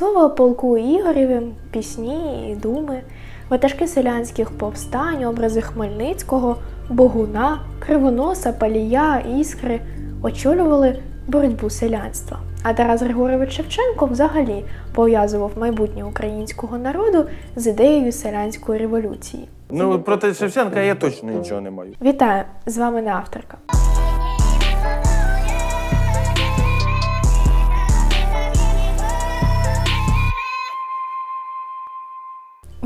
Слово полку Ігорєвим, пісні і думи, ватажки селянських повстань, образи Хмельницького, Богуна, Кривоноса, Палія, Іскри очолювали боротьбу селянства. А Тарас Григорович Шевченко взагалі пов'язував майбутнє українського народу з ідеєю селянської революції. Ну, проти Шевченка я точно нічого не маю. Вітаю! З вами не авторка.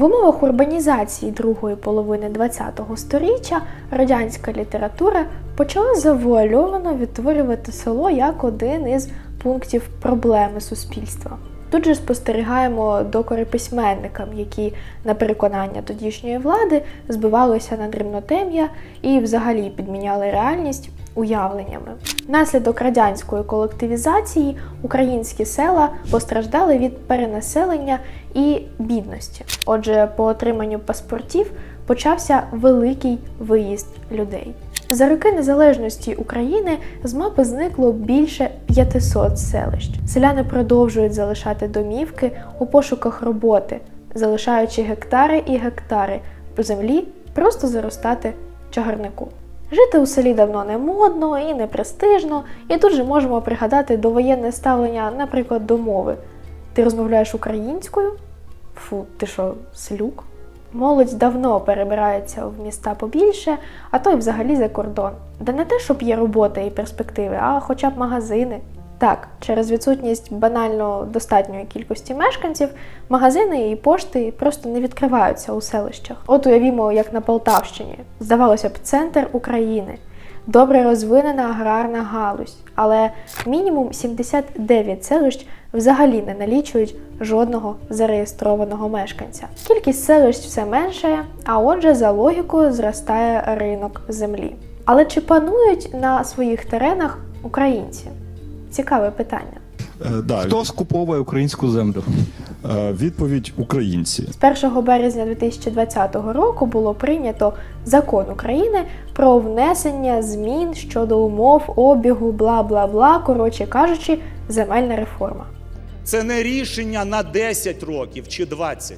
Умовах урбанізації другої половини ХХ століття радянська література почала завуальовано відтворювати село як один із пунктів проблеми суспільства. Тут же спостерігаємо докори письменникам, які, на переконання тодішньої влади, збивалися на дрібнотем'я і взагалі підміняли реальність уявленнями. Внаслідок радянської колективізації українські села постраждали від перенаселення і бідності. Отже, по отриманню паспортів почався великий виїзд людей. За роки незалежності України з мапи зникло більше 500 селищ. Селяни продовжують залишати домівки у пошуках роботи, залишаючи гектари і гектари землі просто заростати чагарнику. Жити у селі давно не модно і не престижно, і тут же можемо пригадати довоєнне ставлення, наприклад, до мови. Ти розмовляєш українською? Фу, ти що, селюк? Молодь давно перебирається в міста побільше, а то й взагалі за кордон. Де не те, щоб є робота і перспективи, а хоча б магазини. Так, через відсутність банально достатньої кількості мешканців, магазини і пошти просто не відкриваються у селищах. От уявімо, як на Полтавщині. Здавалося б, центр України. Добре розвинена аграрна галузь, але мінімум 79 селищ взагалі не налічують жодного зареєстрованого мешканця. Кількість селищ все меншає, а отже, за логікою зростає ринок землі. Але чи панують на своїх теренах українці? Цікаве питання. Е, да, Хто скуповує українську землю? е, відповідь українці. З 1 березня 2020 року було прийнято закон України про внесення змін щодо умов обігу, бла бла бла. Коротше кажучи, земельна реформа. Це не рішення на 10 років чи 20.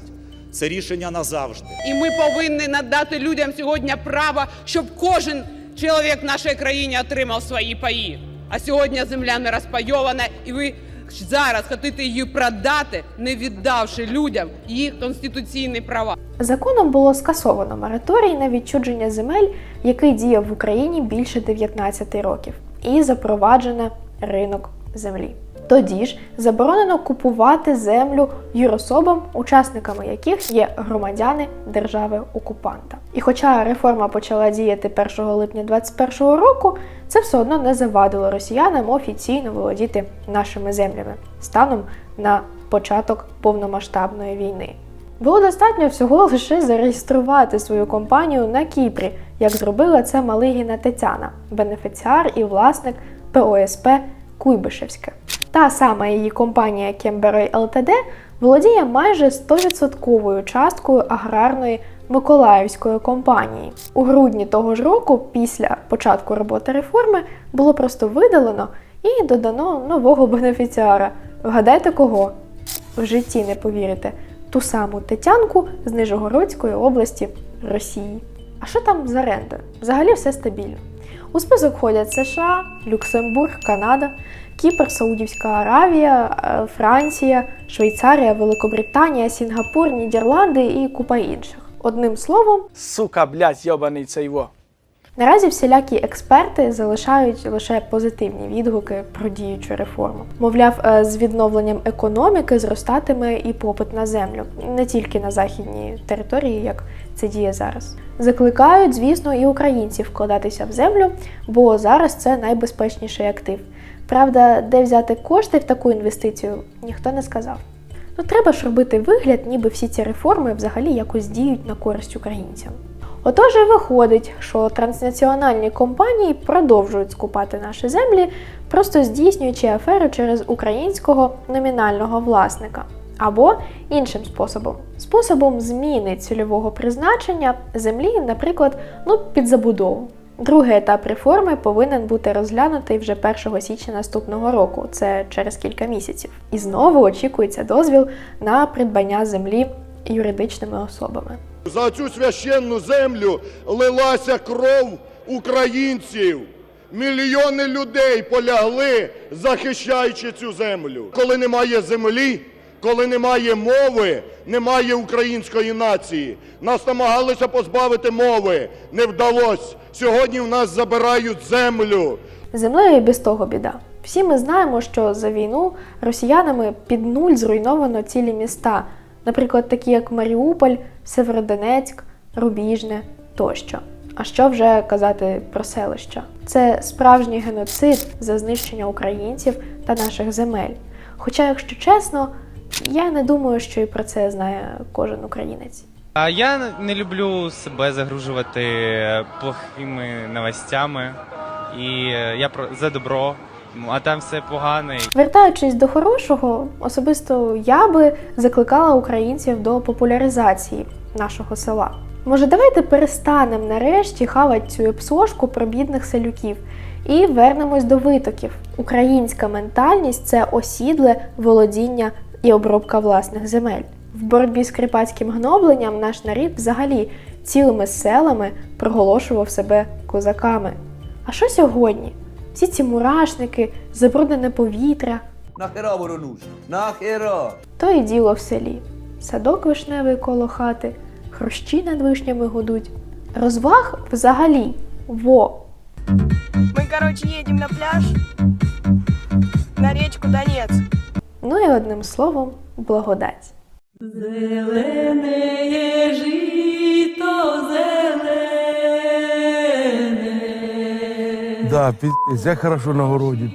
Це рішення назавжди. І ми повинні надати людям сьогодні право, щоб кожен чоловік в нашій країні отримав свої паї. А сьогодні земля не розпайована, і ви зараз хочете її продати, не віддавши людям їх конституційні права. Законом було скасовано мораторій на відчудження земель, який діяв в Україні більше 19 років, і запроваджено ринок землі. Тоді ж заборонено купувати землю юрособам, учасниками яких є громадяни держави-окупанта. І хоча реформа почала діяти 1 липня 2021 року, це все одно не завадило росіянам офіційно володіти нашими землями станом на початок повномасштабної війни. Було достатньо всього лише зареєструвати свою компанію на Кіпрі, як зробила це Малигіна Тетяна, бенефіціар і власник ПОСП Куйбишевське. Та сама її компанія Кемберой ЛТД володіє майже 100% часткою аграрної Миколаївської компанії. У грудні того ж року, після початку роботи реформи, було просто видалено і додано нового бенефіціара. Вгадайте кого? В житті не повірите, ту саму Тетянку з Нижегородської області Росії. А що там з орендою? Взагалі все стабільно. У список входять США, Люксембург, Канада, Кіпр, Саудівська Аравія, е, Франція, Швейцарія, Великобританія, Сінгапур, Нідерланди і купа інших. Одним словом, Сука, блядь, йобаний цей во. Наразі всілякі експерти залишають лише позитивні відгуки про діючу реформу. Мовляв, е, з відновленням економіки зростатиме і попит на землю, не тільки на західній території, як це діє зараз. Закликають, звісно, і українців вкладатися в землю, бо зараз це найбезпечніший актив. Правда, де взяти кошти в таку інвестицію, ніхто не сказав. Ну треба ж робити вигляд, ніби всі ці реформи взагалі якось діють на користь українцям. Отож виходить, що транснаціональні компанії продовжують скупати наші землі, просто здійснюючи аферу через українського номінального власника. Або іншим способом способом зміни цільового призначення землі, наприклад, ну, під забудову. Другий етап реформи повинен бути розглянутий вже 1 січня наступного року, це через кілька місяців. І знову очікується дозвіл на придбання землі юридичними особами. За цю священну землю лилася кров українців. Мільйони людей полягли, захищаючи цю землю. Коли немає землі, коли немає мови, немає української нації. Нас намагалися позбавити мови, не вдалося. Сьогодні в нас забирають землю. Землею без того біда. Всі ми знаємо, що за війну росіянами під нуль зруйновано цілі міста, наприклад, такі як Маріуполь, Северодонецьк, Рубіжне тощо. А що вже казати про селища? Це справжній геноцид за знищення українців та наших земель. Хоча, якщо чесно, я не думаю, що і про це знає кожен українець. А я не люблю себе загружувати плохими новостями. І е, я про за добро, а там все погане. Вертаючись до хорошого, особисто я би закликала українців до популяризації нашого села. Може, давайте перестанемо нарешті хавати цю епсошку про бідних селюків і вернемось до витоків. Українська ментальність це осідле володіння і обробка власних земель. В боротьбі з кріпацьким гнобленням наш нарід взагалі цілими селами проголошував себе козаками. А що сьогодні? Всі ці мурашники, забруднене повітря, Нахера воронуш? Нахера? то і діло в селі. Садок вишневий коло хати, хрущі над вишнями гудуть. Розваг взагалі во. Мы, короче, едем на пляж, на речку Донец. Ну і одним словом, благодать. Да, пиздец, як хорошо на городі,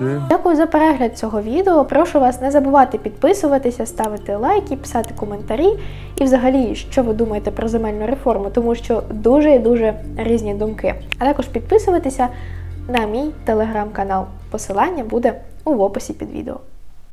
е. Дякую за перегляд цього відео. Прошу вас не забувати підписуватися, ставити лайки, писати коментарі і взагалі, що ви думаєте про земельну реформу, тому що дуже і дуже різні думки. А також підписуватися на мій телеграм-канал. Посилання буде у описі під відео.